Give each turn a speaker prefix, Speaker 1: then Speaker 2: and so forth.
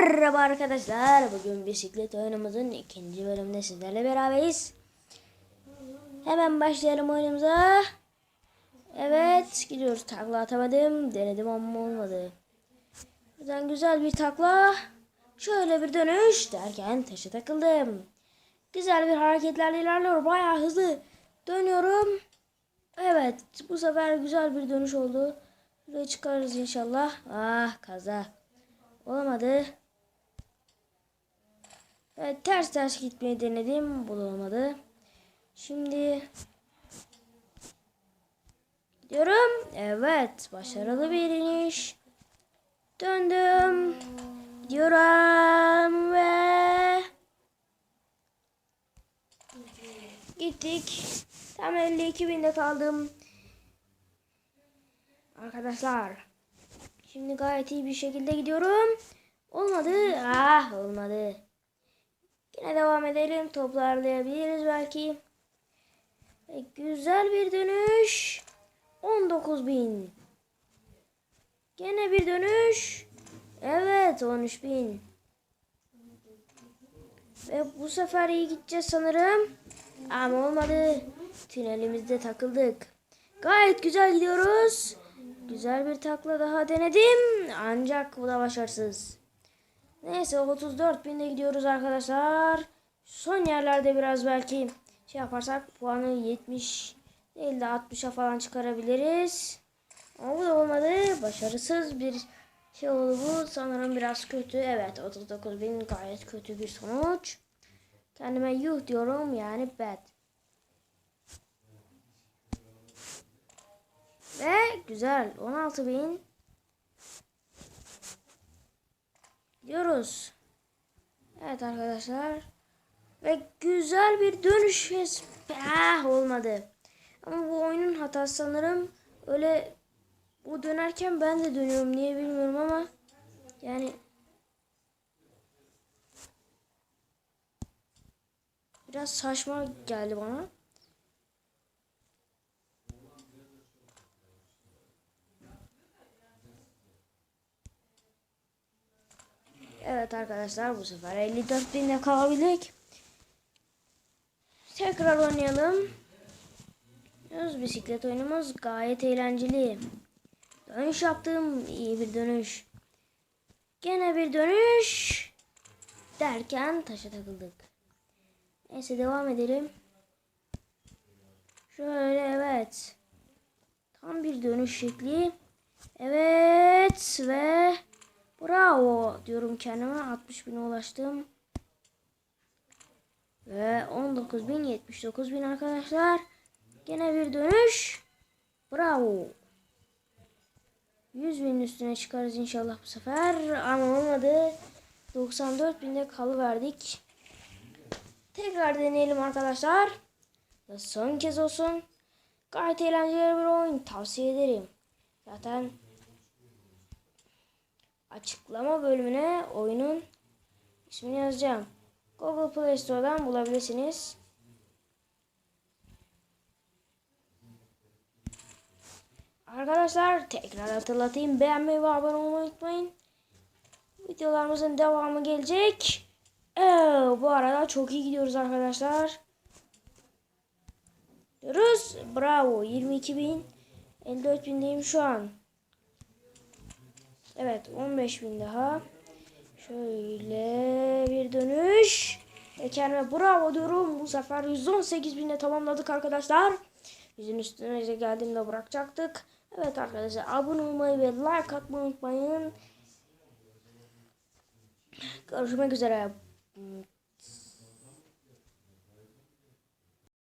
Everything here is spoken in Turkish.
Speaker 1: Merhaba arkadaşlar. Bugün bisiklet oyunumuzun ikinci bölümünde sizlerle beraberiz. Hemen başlayalım oyunumuza. Evet gidiyoruz. Takla atamadım. Denedim ama olmadı. Buradan güzel bir takla. Şöyle bir dönüş derken taşa takıldım. Güzel bir hareketlerle ilerliyor. Bayağı hızlı dönüyorum. Evet bu sefer güzel bir dönüş oldu. Buraya çıkarız inşallah. Ah kaza. Olamadı. Evet ters ters gitmeyi denedim. Bu da olmadı. Şimdi gidiyorum. Evet başarılı bir iniş. Döndüm. Gidiyorum ve gittik. Tam 52 binde kaldım. Arkadaşlar. Şimdi gayet iyi bir şekilde gidiyorum. Olmadı. Ah olmadı. Yine devam edelim. Toparlayabiliriz belki. Ve güzel bir dönüş. 19.000. Gene bir dönüş. Evet 13.000. Ve bu sefer iyi gideceğiz sanırım. Ama olmadı. Tünelimizde takıldık. Gayet güzel gidiyoruz. Güzel bir takla daha denedim. Ancak bu da başarısız. Neyse 34 binde gidiyoruz arkadaşlar. Son yerlerde biraz belki şey yaparsak puanı 70 değil de 60'a falan çıkarabiliriz. Ama bu da olmadı. Başarısız bir şey oldu bu. Sanırım biraz kötü. Evet 39 bin gayet kötü bir sonuç. Kendime yuh diyorum yani bad. Ve güzel 16 bin. Diyoruz. Evet arkadaşlar. Ve güzel bir dönüş. Ah, olmadı. Ama bu oyunun hatası sanırım. Öyle bu dönerken ben de dönüyorum. Niye bilmiyorum ama. Yani. Biraz saçma geldi bana. Evet arkadaşlar bu sefer 54 binde kalabildik. Tekrar oynayalım. Yüz bisiklet oyunumuz gayet eğlenceli. Dönüş yaptım. iyi bir dönüş. Gene bir dönüş. Derken taşa takıldık. Neyse devam edelim. Şöyle evet. Tam bir dönüş şekli. Evet ve diyorum kendime. 60 bine ulaştım. Ve 19 bin 79 bin arkadaşlar. Gene bir dönüş. Bravo. 100 bin üstüne çıkarız inşallah bu sefer. Ama olmadı. 94 binde kalıverdik. Tekrar deneyelim arkadaşlar. Ve son kez olsun. Gayet eğlenceli bir oyun. Tavsiye ederim. Zaten açıklama bölümüne oyunun ismini yazacağım. Google Play Store'dan bulabilirsiniz. Arkadaşlar tekrar hatırlatayım. Beğenmeyi ve abone olmayı unutmayın. Videolarımızın devamı gelecek. Ee, bu arada çok iyi gidiyoruz arkadaşlar. Diyoruz. Bravo. 22 bin. 54 bindeyim şu an. Evet 15 bin daha. Şöyle bir dönüş. Ve kendime bravo diyorum. Bu sefer 118 binde tamamladık arkadaşlar. Yüzün üstüne geldiğimde bırakacaktık. Evet arkadaşlar abone olmayı ve like atmayı unutmayın. Görüşmek üzere.